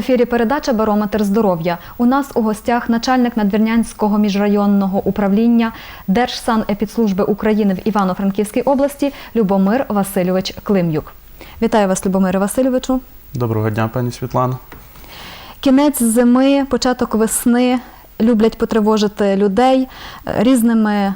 Ефірі передача Барометр здоров'я. У нас у гостях начальник Надвірнянського міжрайонного управління Держсанепідслужби України в Івано-Франківській області Любомир Васильович Клим'юк. Вітаю вас, Любомире Васильовичу. Доброго дня, пані Світлано. Кінець зими, початок весни люблять потривожити людей е, різними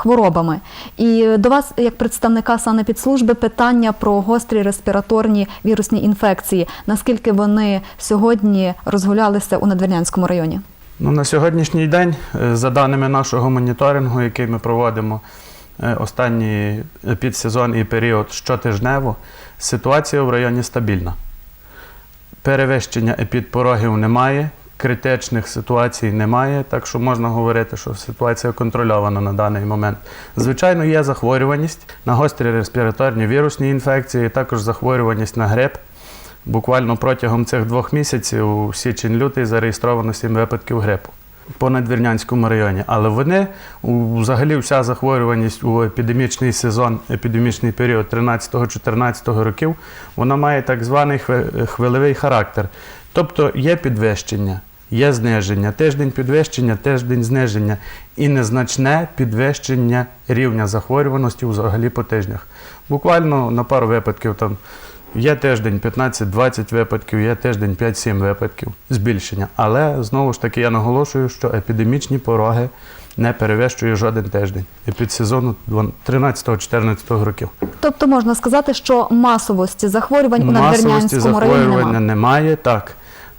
хворобами. І до вас, як представника санепідслужби, питання про гострі респіраторні вірусні інфекції. Наскільки вони сьогодні розгулялися у Надвірнянському районі? Ну, на сьогоднішній день, е, за даними нашого моніторингу, який ми проводимо е, останній підсезон і період щотижнево, ситуація в районі стабільна. Перевищення епідпорогів немає, критичних ситуацій немає, так що можна говорити, що ситуація контрольована на даний момент. Звичайно, є захворюваність на гострі респіраторні вірусні інфекції, також захворюваність на грип. Буквально протягом цих двох місяців, у січень-лютий, зареєстровано сім випадків грипу по Надвірнянському районі. Але вони, взагалі, вся захворюваність у епідемічний сезон, епідемічний період 13-14 років, вона має так званий хви- хвильовий характер. Тобто є підвищення, є зниження, тиждень підвищення, тиждень зниження і незначне підвищення рівня захворюваності взагалі по тижнях. Буквально на пару випадків там. Є тиждень 15-20 випадків, є тиждень 5-7 випадків збільшення. Але знову ж таки я наголошую, що епідемічні пороги не перевищує жоден тиждень епідсезону 13-14 років. Тобто можна сказати, що масовості захворювань у Масовості Надвірнянському районі захворювання немає. немає, так.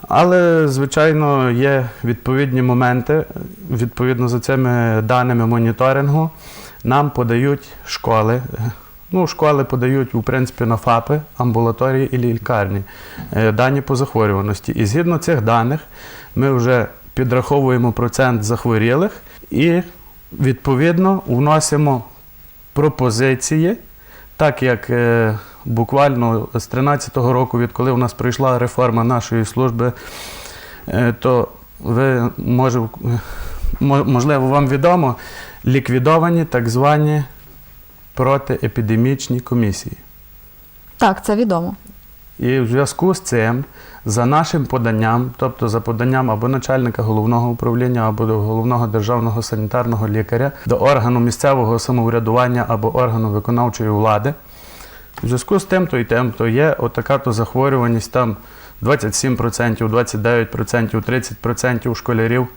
Але, звичайно, є відповідні моменти. Відповідно за цими даними моніторингу, нам подають школи. Ну, школи подають, в принципі, на ФАПи, амбулаторії і лікарні е, дані по захворюваності. І згідно цих даних ми вже підраховуємо процент захворілих і відповідно вносимо пропозиції, так як е, буквально з 13-го року, відколи у нас пройшла реформа нашої служби, е, то ви може, можливо вам відомо, ліквідовані так звані протиепідемічні комісії. Так, це відомо. І в зв'язку з цим, за нашим поданням, тобто за поданням або начальника головного управління, або головного державного санітарного лікаря, до органу місцевого самоврядування або органу виконавчої влади, в зв'язку з тим, то і тим, то є отака то захворюваність там 27%, 29%, 30% школярів.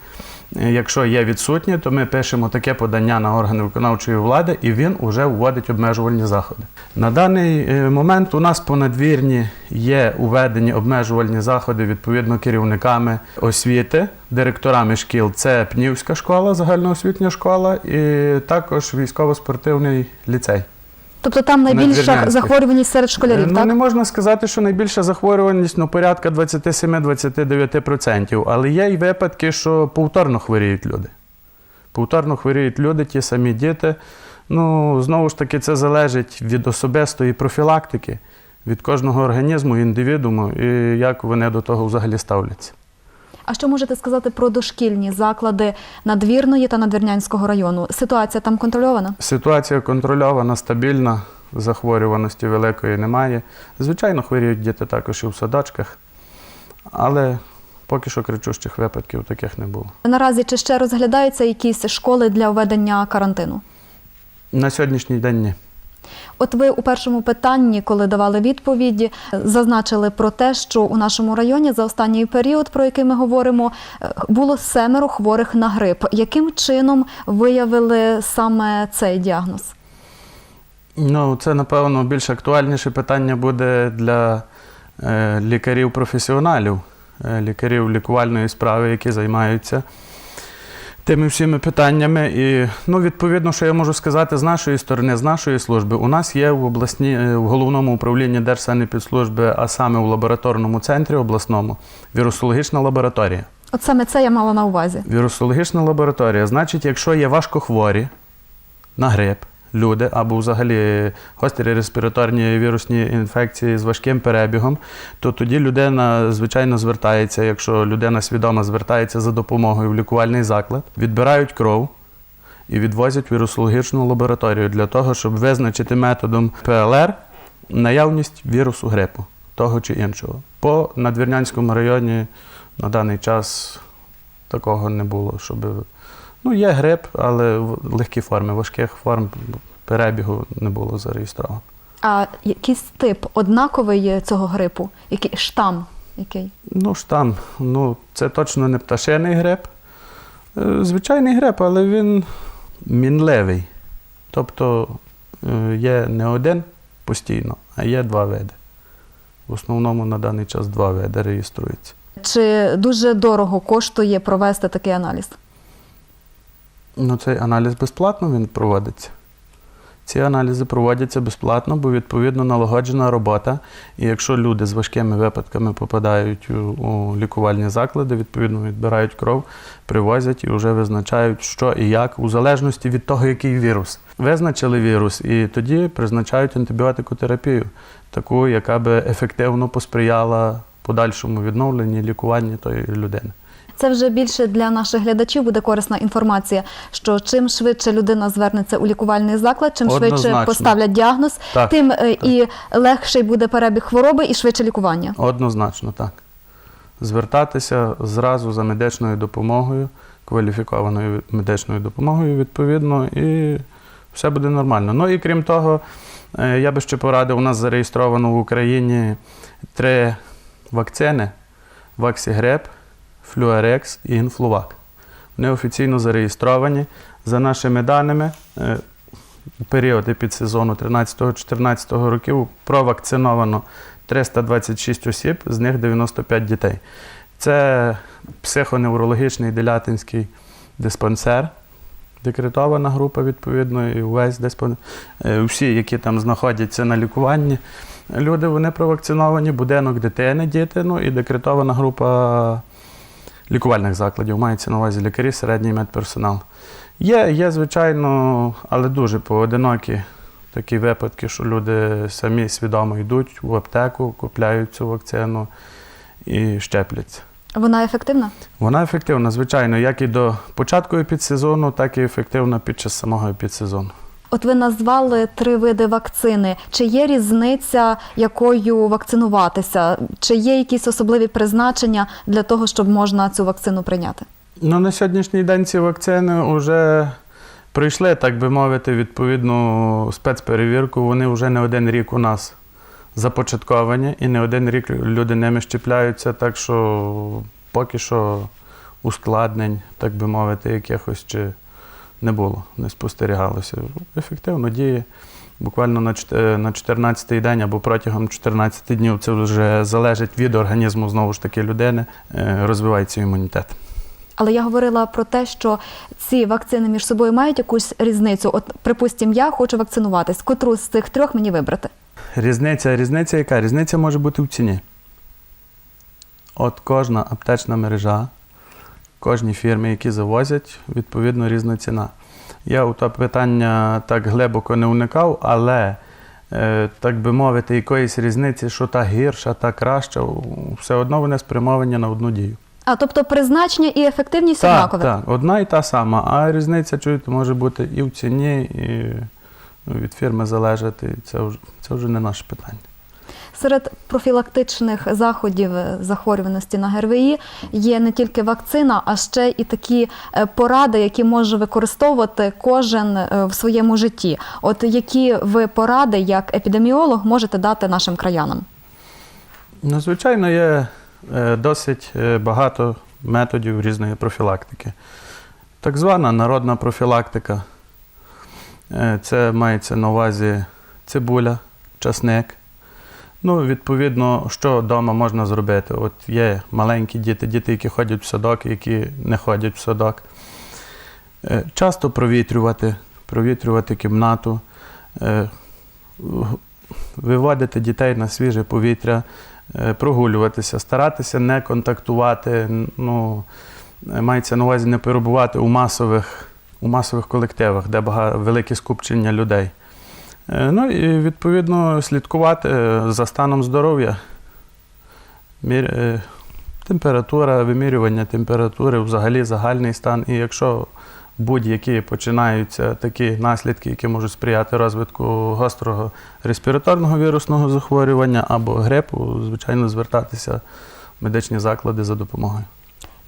Е, Якщо є відсутні, то ми пишемо таке подання на органи виконавчої влади, і він вже вводить обмежувальні заходи. На даний е, момент у нас по надвірні є уведені обмежувальні заходи відповідно керівниками освіти, директорами шкіл. Це Пнівська школа, загальноосвітня школа, і також військово-спортивний ліцей. Тобто там найбільша захворюваність серед школярів, ну, так? не можна сказати, що найбільша захворюваність ну, порядка 27-29%. Але є й випадки, що повторно хворіють люди. Повторно хворіють люди, ті самі діти. Ну, знову ж таки, це залежить від особистої профілактики, від кожного організму, індивідуму, і як вони до того взагалі ставляться. А що можете сказати про дошкільні заклади Надвірної та Надвірнянського району? Ситуація там контрольована? Ситуація контрольована, стабільна, захворюваності великої немає. Звичайно, хворіють діти також і в садочках, але поки що кричущих випадків таких не було. Наразі чи ще розглядаються якісь школи для введення карантину? На сьогоднішній день ні. От ви у першому питанні, коли давали відповіді, зазначили про те, що у нашому районі за останній період, про який ми говоримо, е, було семеро хворих на грип. Яким чином виявили саме цей діагноз? Ну, це, напевно, більш актуальніше питання буде для е, лікарів-професіоналів, е, лікарів лікувальної справи, які займаються тими всіми питаннями. І, ну, відповідно, що я можу сказати з нашої сторони, з нашої служби, у нас є в обласні, е, в головному управлінні Держсанепідслужби, а саме в лабораторному центрі обласному, вірусологічна лабораторія. От саме це я мала на увазі. Вірусологічна лабораторія. Значить, якщо є важкохворі на грип, люди або взагалі гострі респіраторні вірусні інфекції з важким перебігом, то тоді людина, звичайно, звертається, якщо людина свідомо звертається за допомогою в лікувальний заклад, відбирають кров. І відвозять вірусологічну лабораторію для того, щоб визначити методом ПЛР наявність вірусу грипу. того чи іншого. По Надвірнянському районі на даний час такого не було, щоб. Ну, є грип, але в легкі форми, важких форм перебігу не було зареєстровано. А якийсь тип однаковий цього грипу? Який штам? Який? Ну, штам, ну, це точно не пташиний грип. Е, Звичайний грип, але він мінливий. Тобто е, є не один постійно, а є два види. В основному на даний час два види реєструються. Чи дуже дорого коштує провести такий аналіз? Ну, цей аналіз безплатно він проводиться. Ці аналізи проводяться безплатно, бо відповідно налагоджена робота. І якщо люди з важкими випадками попадають у, у лікувальні заклади, відповідно відбирають кров, привозять і вже визначають, що і як, у залежності від того, який вірус. Визначили вірус, і тоді призначають антибіотикотерапію, таку, яка би ефективно посприяла подальшому відновленні лікуванні тої людини. Це вже більше для наших глядачів буде корисна інформація, що чим швидше людина звернеться у лікувальний заклад, чим швидше поставлять діагноз, Так, тим е, і легший буде перебіг хвороби і швидше лікування. Однозначно так. Звертатися зразу за медичною допомогою, кваліфікованою медичною допомогою, відповідно, і все буде нормально. Ну і крім того, е, я би ще порадив, у нас зареєстровано в Україні три вакцини: Ваксігреп, Флюарекс і Інфлувак. Вони офіційно зареєстровані. За нашими даними, е, у період епідсезону 13-14 років провакциновано 326 осіб, з них 95 дітей. Це психоневрологічний делятинський диспансер, декретована група, відповідно, і увесь диспансер. Всі, які там знаходяться на лікуванні, люди вони провакциновані, будинок дитини, діти, ну і декретована група лікувальних закладів. Мається на увазі лікарі, середній медперсонал. Є, є, звичайно, але дуже поодинокі такі випадки, що люди самі свідомо йдуть в аптеку, купляють цю вакцину і щепляться. Вона ефективна? Вона ефективна, звичайно, як і до початку епідсезону, так і ефективна під час самого епідсезону. От ви назвали три види вакцини. Чи є різниця, якою вакцинуватися? Чи є якісь особливі призначення для того, щоб можна цю вакцину прийняти? Ну, на сьогоднішній день ці вакцини вже пройшли, так би мовити, відповідну спецперевірку. Вони вже не один рік у нас започатковані і не один рік люди ними щепляються, так що поки що ускладнень, так би мовити, якихось чи не було, не спостерігалося. Ефективно діє. Буквально на чот- 14-й день або протягом 14 днів це вже залежить від організму знову ж таки людини, е, розвивається імунітет. Але я говорила про те, що ці вакцини між собою мають якусь різницю. От, припустимо, я хочу вакцинуватись. Котру з цих трьох мені вибрати? Різниця, різниця яка? Різниця може бути в ціні. От кожна аптечна мережа, кожні фірми, які завозять, відповідно різна ціна. Я у те питання так глибоко не уникав, але, е, так би мовити, якоїсь різниці, що та гірша, та краща, все одно вони спрямовані на одну дію. А тобто призначення і ефективність Так, однакові? так, одна і та сама, а різниця, чуєте, може бути і в ціні, і від фірми залежати. Це вже, це вже не наше питання. Серед профілактичних заходів захворюваності на ГРВІ є не тільки вакцина, а ще і такі е, поради, які може використовувати кожен е, в своєму житті. От які ви поради як епідеміолог можете дати нашим краянам? Ну, звичайно, є е, досить багато методів різної профілактики. Так звана народна профілактика. Це мається на увазі цибуля, часник. Ну, відповідно, що вдома можна зробити? От є маленькі діти, діти, які ходять в садок, які не ходять в садок. Е, Часто провітрювати, провітрювати кімнату, е, виводити дітей на свіже повітря, е, прогулюватися, старатися не контактувати, ну, мається на увазі не перебувати у масових, у масових колективах, де велике скупчення людей. Е, Ну і відповідно слідкувати е, за станом здоров'я. Е, температура, вимірювання температури, взагалі загальний стан. І якщо будь-які починаються такі наслідки, які можуть сприяти розвитку гострого респіраторного вірусного захворювання або грипу, звичайно, звертатися в медичні заклади за допомогою.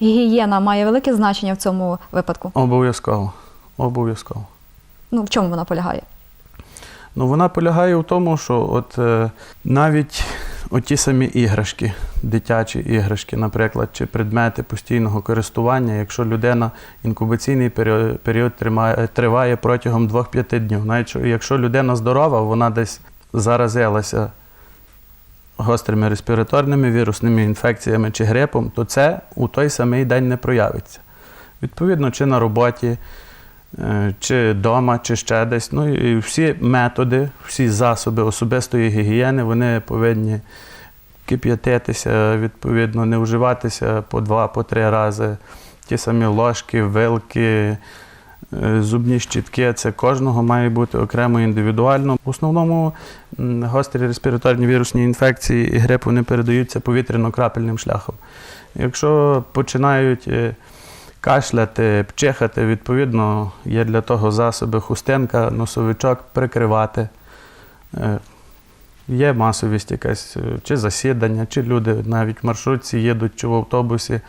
Гігієна має велике значення в цьому випадку. Обов'язково. Обов'язково. Ну, в чому вона полягає? Ну, вона полягає в тому, що от е, навіть оті самі іграшки, дитячі іграшки, наприклад, чи предмети постійного користування, якщо людина інкубаційний період, період тримає, триває протягом 2-5 днів, навіть якщо людина здорова, вона десь заразилася гострими респіраторними вірусними інфекціями чи грипом, то це у той самий день не проявиться. Відповідно, чи на роботі, чи вдома, чи ще десь. Ну і всі методи, всі засоби особистої гігієни, вони повинні кип'ятитися, відповідно, не вживатися по два, по три рази. Ті самі ложки, вилки, е, зубні щітки, це кожного має бути окремо індивідуально. В основному гострі респіраторні вірусні інфекції і грип вони передаються повітряно-крапельним шляхом. Якщо починають е, кашляти, пчихати, відповідно, є для того засоби хустинка, носовичок прикривати. Е, Є масовість якась, е, чи засідання, чи люди навіть в маршрутці їдуть, чи в автобусі,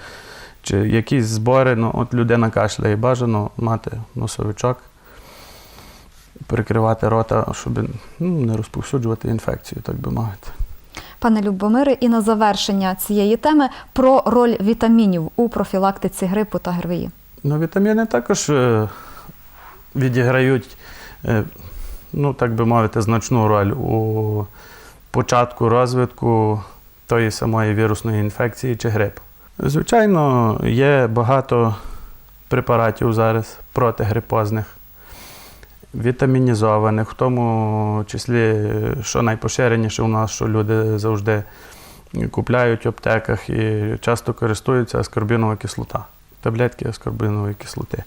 чи якісь збори. Ну, от людина кашляє, бажано мати носовичок, прикривати рота, щоб ну, не розповсюджувати інфекцію, так би мовити. Пане Любомире, і на завершення цієї теми про роль вітамінів у профілактиці грипу та ГРВІ. Ну, вітаміни також е, відіграють, е, ну, так би мовити, значну роль у початку розвитку тої самої вірусної інфекції чи грипу. Звичайно, є багато препаратів зараз протигрипозних, вітамінізованих, в тому числі, що найпоширеніше у нас, що люди завжди купляють в аптеках і часто користуються аскорбінова кислота, таблетки аскорбінової кислоти.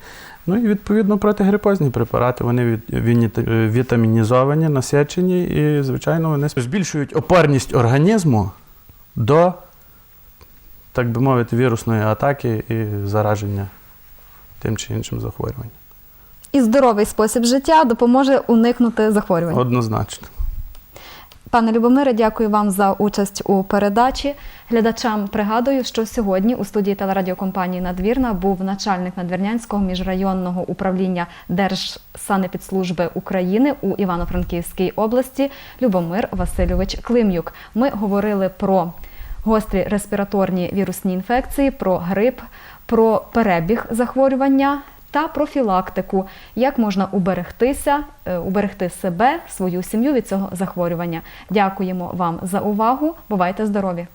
Ну і відповідно протигрипозні препарати, вони вітамінізовані, насичені, і, звичайно, вони збільшують опорність організму до, так би мовити, вірусної атаки і зараження тим чи іншим захворюванням. І здоровий спосіб життя допоможе уникнути захворювань. Однозначно. Пане Любомире, дякую вам за участь у передачі. Глядачам пригадую, що сьогодні у студії телерадіокомпанії Надвірна був начальник Надвірнянського міжрайонного управління Держсанепідслужби України у Івано-Франківській області Любомир Васильович Клим'юк. Ми говорили про гострі респіраторні вірусні інфекції, про грип, про перебіг захворювання та профілактику, як можна уберегтися, е, уберегти себе, свою сім'ю від цього захворювання. Дякуємо вам за увагу. Бувайте здорові!